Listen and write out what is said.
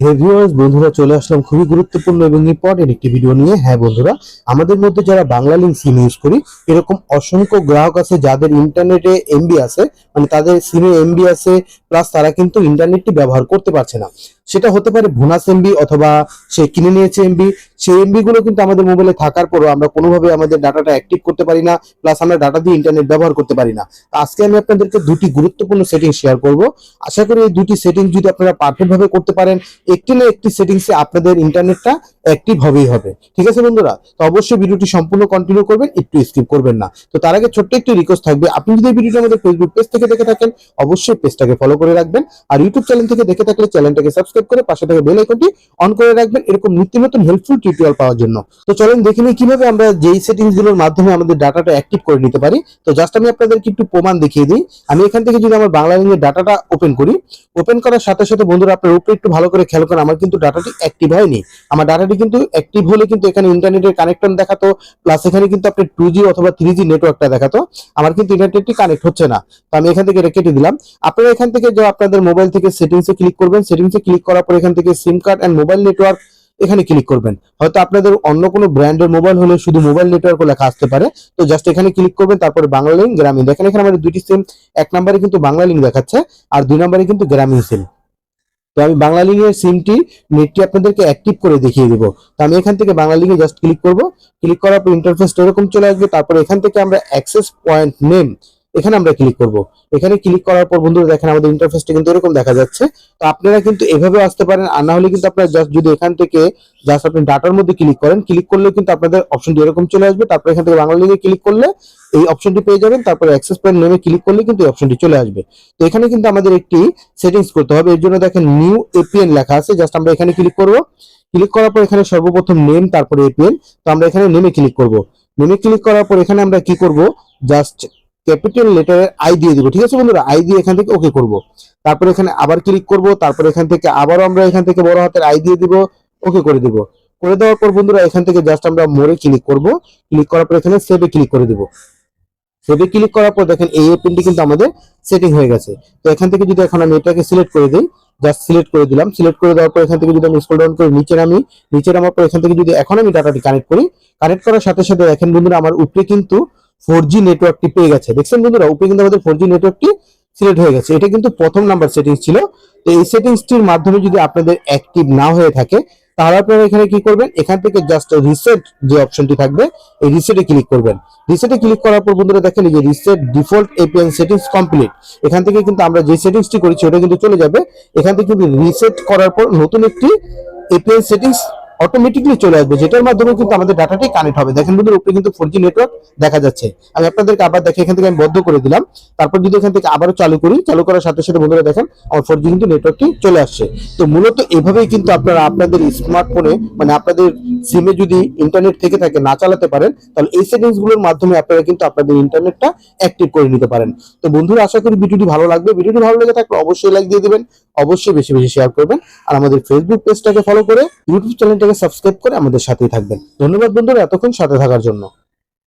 হে viewers বন্ধুরা, চলে আসলাম খুবই গুরুত্বপূর্ণ এবং ইম্পর্টেন্ট একটি ভিডিও নিয়ে। হ্যাঁ বন্ধুরা, আমাদের মধ্যে যারা বাংলা লিঙ্ক সিম ইউজ করি, এরকম অসংখ্য গ্রাহক আছে যাদের ইন্টারনেটে এমবি আছে মানে তাদের সিমে এমবি আছে প্লাস তারা কিন্তু ইন্টারনেটটি ব্যবহার করতে পারছে না। সেটা হতে পারে বোনাস এমবি অথবা সে কিনে নিয়েছে এমবি সেই এমবি গুলো কিন্তু আমাদের মোবাইলে থাকার পরও আমরা কোনোভাবে আমাদের ডাটাটা অ্যাক্টিভ করতে পারি না প্লাস আমরা ডাটা দিয়ে ইন্টারনেট ব্যবহার করতে পারি না। আজকে আমি আপনাদেরকে দুটি গুরুত্বপূর্ণ সেটিং শেয়ার করব। আশা করি এই দুটি সেটিং যদি আপনারা পারফেক্ট ভাবে করতে পারেন একটি না একটি সেটিংসে আপনাদের ইন্টারনেটটা অ্যাক্টিভ হবেই হবে। ঠিক আছে বন্ধুরা? তো অবশ্যই ভিডিওটি সম্পূর্ণ কন্টিনিউ করবেন, একটু স্কিপ করবেন না। তো তার আগে ছোট্ট একটি রিকোয়েস্ট থাকবে। আপনি যদি ভিডিওটি আমাদের ফেসবুক পেজ থেকে দেখে থাকেন, অবশ্যই পেজটাকে ফলো করে রাখবেন। আর ইউটিউব চ্যানেল থেকে দেখে থাকলে চ্যানেলটাকে সাবস্ক্রাইব করে পাশে থেকে বেল আইকনটি অন করে রাখবেন, এরকম নিত্য নতুন হেল্পফুল টিউটোরিয়াল পাওয়ার জন্য। তো চলেন দেখে নিই কীভাবে আমরা যেই সেটিংসগুলোর মাধ্যমে আমাদের ডাটাটা অ্যাক্টিভ করে নিতে পারি। তো জাস্ট আমি আপনাদেরকে একটু প্রমাণ দেখিয়ে দিই। আমি এখান থেকে যদি আমার বাংলা লিঙ্কের ডাটাটা ওপেন করি ওপেন করার সাথে সাথে বন্ধুরা আপনার উপরে একটু ভালো করে খেয়াল করেন, আমার কিন্তু ডাটাটি অ্যাক্টিভ হয়নি। আমার ডাটাটি কিন্তু অ্যাক্টিভ হলে কিন্তু এখানে ইন্টারনেটের কানেকশন দেখাতো প্লাস এখানে কিন্তু আপনার টু জি অথবা থ্রি জি নেটওয়ার্কটা দেখাতো, আমার কিন্তু ইন্টারনেটটি কানেক্ট হচ্ছে না। তো আমি এখান থেকে কেটে দিলাম। আপনারা এখান থেকে যে আপনাদের মোবাইল থেকে সেটিংসে ক্লিক করবেন। সেটিংসে ক্লিক করার পর এখান থেকে SIM card and mobile network এখানে ক্লিক করবেন। হয়তো আপনাদের অন্য কোনো ব্র্যান্ডের মোবাইল হলে শুধু মোবাইল নেটওয়ার্ক লেখা আসতে পারে। তো জাস্ট এখানে ক্লিক করবেন, তারপরে বাংলা লিঙ্ক গ্রামীণ। দেখেন এখানে আমাদের দুটি সিম এক নম্বরে কিন্তু বাংলা লিঙ্ক দেখাচ্ছে, আর দুই নম্বরে কিন্তু গ্রামীণ সিম তো আমি বাংলা লিঙ্কের সিমটি, নেটটি আপনাদেরকে অ্যাক্টিভ করে দেখিয়ে দেবো। তো আমি এখান থেকে বাংলা লিঙ্কে জাস্ট ক্লিক করব। ক্লিক করার পর ইন্টারফেস এরকম চলে আসবে। তারপর এখান থেকে আমরা অ্যাক্সেস পয়েন্ট নেম এখানে আমরা ক্লিক করব। এখানে ক্লিক করার পর বন্ধুরা দেখেন আমাদের ইন্টারফেসটা কিন্তু এরকম দেখা যাচ্ছে। তো আপনারা কিন্তু এভাবে আসতে পারেন আর না হলে কিন্তু আপনারা জাস্ট যদি এখান থেকে জাস্ট আপনি ডাটার মধ্যে ক্লিক করেন ক্লিক করলে কিন্তু আপনাদের অপশনটি এরকম চলে আসবে। তারপর এখান থেকে বাংলা লিঙ্কে ক্লিক করলে এই অপশনটি পেয়ে যাবেন। তারপরে অ্যাক্সেস পয়েন্ট নেমে ক্লিক করলে কিন্তু এই অপশনটি চলে আসবে। তো এখানে কিন্তু আমাদের একটি সেটিংস করতে হবে। এর জন্য দেখেন নিউ এপিএন লেখা আছে। জাস্ট আমরা এখানে ক্লিক করব। ক্লিক করার পর এখানে সর্বপ্রথম নেম তারপরে এপিএন তো আমরা এখানে নেমে ক্লিক করব। নেমে ক্লিক করার পর এখানে আমরা কি করব? জাস্ট ক্যাপিটাল লেটারের আই দিয়ে দিব, ঠিক আছে বন্ধুরা? আই দিয়ে এখান থেকে ওকে করব। তারপর এখানে আবার ক্লিক করব, তারপর এখান থেকে আবারও আমরা এখান থেকে বড় হাতের আই দিয়ে দিব ওকে করে দিব। করে দেওয়ার পর বন্ধুরা, এখান থেকে জাস্ট আমরা মোড়ে ক্লিক করব। ক্লিক করার পর এখানে সেভে ক্লিক করে দিব। সেভে ক্লিক করার পর দেখেন, এই এপিনটি কিন্তু আমাদের সেটিং হয়ে গেছে। তো এখান থেকে যদি এখন আমি এটাকে সিলেক্ট করে দিই জাস্ট সিলেক্ট করে দিলাম। সিলেক্ট করে দেওয়ার পর এখান থেকে যদি আমি স্ক্রল ডাউন করে নিচে নামি, নিচে নামার পর এখান থেকে যদি এখন আমি ডাটাটি কানেক্ট করি কানেক্ট করার সাথে সাথে দেখেন বন্ধুরা, আমার উপরে কিন্তু ফোর জি নেটওয়ার্কটি পেয়ে গেছে। দেখছেন বন্ধুরা, উপরে কিন্তু আমাদের ফোর জি নেটওয়ার্কটি সিলেক্ট হয়ে গেছে। এটা কিন্তু প্রথম নাম্বার সেটিংস ছিল। তো এই সেটিংসটির মাধ্যমে যদি আপনাদের অ্যাক্টিভ না হয়ে থাকে, তাহলে আপনারা এখানে কি করবেন? এখান থেকে জাস্ট রিসেট যে অপশনটি থাকবে, এই রিসেটে ক্লিক করবেন। রিসেটে ক্লিক করার পর বন্ধুরা দেখেন, এই যে reset default APN settings complete এখান থেকে কিন্তু আমরা যে সেটিংসটি করেছি, ওটা কিন্তু চলে যাবে। এখান থেকে কিন্তু রিসেট করার পর নতুন একটি এপিএন সেটিংস অটোমেটিকলি চলে আসবে, যেটার মাধ্যমে কিন্তু আমাদের ডাটাটি কানেক্ট হবে। দেখেন বন্ধুরা, উপরে কিন্তু ফোর নেটওয়ার্ক দেখা যাচ্ছে। আমি আপনাদেরকে আবার দেখে এখান থেকে আমি বন্ধ করে দিলাম। তারপর যদি এখান থেকে আবারও চালু করি, চালু করার সাথে সাথে বন্ধুরা দেখেন, আমার ফোর কিন্তু নেটওয়ার্কটি চলে আসছে। তো মূলত এভাবেই কিন্তু আপনারা আপনাদের স্মার্টফোনে মানে আপনাদের সিমে যদি ইন্টারনেট থেকে থাকে, না চালাতে পারেন, তাহলে এই সেটিংসগুলোর মাধ্যমে আপনারা কিন্তু আপনাদের ইন্টারনেটটা অ্যাক্টিভ করে নিতে পারেন। তো বন্ধুরা, আশা করি ভিডিওটি ভালো লাগবে। ভিডিওটি ভালো লেগে থাকলে অবশ্যই লাইক দিয়ে দিবেন, অবশ্যই বেশি বেশি শেয়ার করবেন। আর আমাদের ফেসবুক পেজটাকে ফলো করে ইউটিউব সাবস্ক্রাইব করে আমাদের সাথেই থাকবেন। ধন্যবাদ বন্ধুরা এতক্ষণ সাথে থাকার জন্য।